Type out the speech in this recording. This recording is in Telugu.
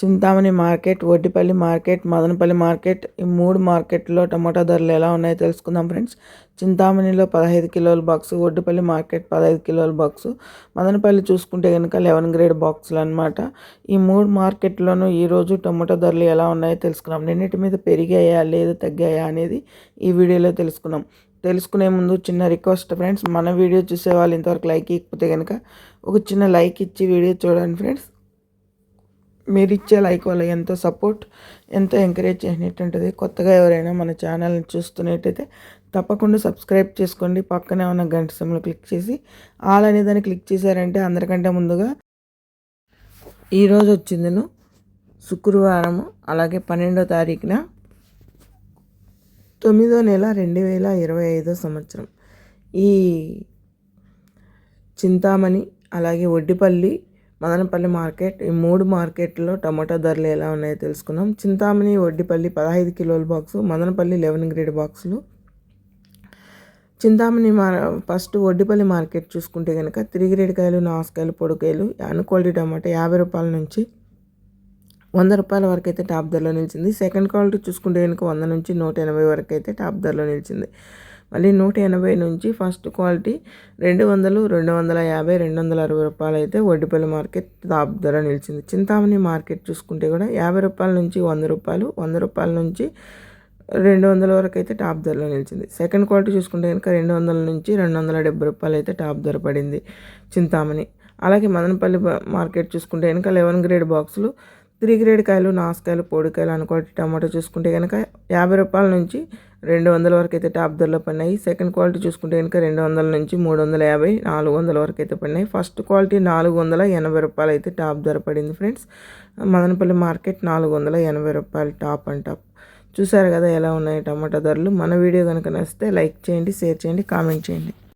Chintamani market Vaddipalli market Madanapalli market ఈ మూడు మార్కెట్లో టమాటా ధరలు ఎలా ఉన్నాయో తెలుసుకుందాం ఫ్రెండ్స్. చింతామణిలో పదహైదు కిలోల బాక్స్ వడ్డిపల్లి మార్కెట్ పదహైదు కిలోల బాక్సు మదనపల్లి చూసుకుంటే కనుక లెవెన్ గ్రేడ్ బాక్సులు అనమాట ఈ మూడు మార్కెట్లోనూ ఈరోజు టమాటా ధరలు ఎలా ఉన్నాయో తెలుసుకున్నాం. నిన్నటి మీద పెరిగాయా లేదా తగ్గాయా అనేది ఈ వీడియోలో తెలుసుకున్నాం. తెలుసుకునే ముందు చిన్న రిక్వెస్ట్ ఫ్రెండ్స్ మన వీడియో చూసే వాళ్ళు ఇంతవరకు లైక్ ఇకపోతే కనుక ఒక చిన్న లైక్ ఇచ్చి వీడియో చూడండి ఫ్రెండ్స్. మీరు ఇచ్చే లైక్ వల్ల ఎంతో సపోర్ట్ ఎంతో ఎంకరేజ్ చేసినట్టుంటుంది కొత్తగా ఎవరైనా మన ఛానల్ని చూస్తున్నట్టయితే తప్పకుండా సబ్స్క్రైబ్ చేసుకోండి. పక్కనే ఉన్న గంట సమయంలో క్లిక్ చేసి ఆల్ అనే దాన్ని క్లిక్ చేశారంటే అందరికంటే ముందుగా ఈరోజు వచ్చిందను శుక్రవారము అలాగే పన్నెండో తారీఖున తొమ్మిదో నెల రెండు వేల ఇరవై ఐదో సంవత్సరం. ఈ చింతామణి అలాగే ఒడ్డిపల్లి మదనపల్లి మార్కెట్ ఈ మూడు మార్కెట్లో టమాటా ధరలు ఎలా ఉన్నాయో తెలుసుకున్నాం చింతామణి వడ్డిపల్లి పదహైదు కిలోల బాక్సు మదనపల్లి లెవెన్ గ్రేడ్ బాక్సులు. చింతామణి మార్ ఫస్ట్ వడ్డిపల్లి మార్కెట్ చూసుకుంటే కనుక త్రీ గ్రేడ్ కాయలు నాసుకాయలు పొడికాయలు అన్క్వాలిటీ టమాటా యాభై రూపాయల నుంచి వంద రూపాయల వరకు అయితే టాప్ ధరలో నిలిచింది. సెకండ్ క్వాలిటీ చూసుకుంటే కనుక వంద నుంచి నూట ఎనభై వరకు అయితే టాప్ ధరలో నిలిచింది. మళ్ళీ నూట ఎనభై నుంచి ఫస్ట్ క్వాలిటీ రెండు వందలు రెండు వందల యాభై రెండు వందల అరవై రూపాయలు అయితే వడ్డిపల్లి మార్కెట్ టాప్ ధర నిలిచింది. చింతామణి మార్కెట్ చూసుకుంటే కూడా యాభై రూపాయల నుంచి వంద రూపాయలు వంద రూపాయల నుంచి రెండు వందల వరకు అయితే టాప్ ధరలో నిలిచింది. సెకండ్ క్వాలిటీ చూసుకుంటే కనుక రెండు వందల నుంచి రెండు వందల డెబ్బై రూపాయలు అయితే టాప్ ధర పడింది చింతామణి. అలాగే మదనపల్లి మార్కెట్ చూసుకుంటే కనుక లెవెన్ గ్రేడ్ బాక్సులు త్రీ గ్రేడ్ కాయలు నాసుకాయలు పొడికాయలు అనుకోటి టమాటో చూసుకుంటే కనుక యాభై రూపాయల నుంచి రెండు వందల వరకు అయితే టాప్ ధరలో పడినాయి. సెకండ్ క్వాలిటీ చూసుకుంటే కనుక రెండు వందల నుంచి మూడు వందల యాభై నాలుగు వందల వరకు అయితే పడినాయి. ఫస్ట్ క్వాలిటీ నాలుగు వందల ఎనభై రూపాయలు అయితే టాప్ ధర పడింది ఫ్రెండ్స్. మదనపల్లి మార్కెట్ నాలుగు వందల ఎనభై రూపాయలు టాప్ అండ్ టాప్ చూసారు కదా ఎలా ఉన్నాయి టమాటా ధరలు. మన వీడియో కనుక నచ్చితే లైక్ చేయండి షేర్ చేయండి కామెంట్ చేయండి.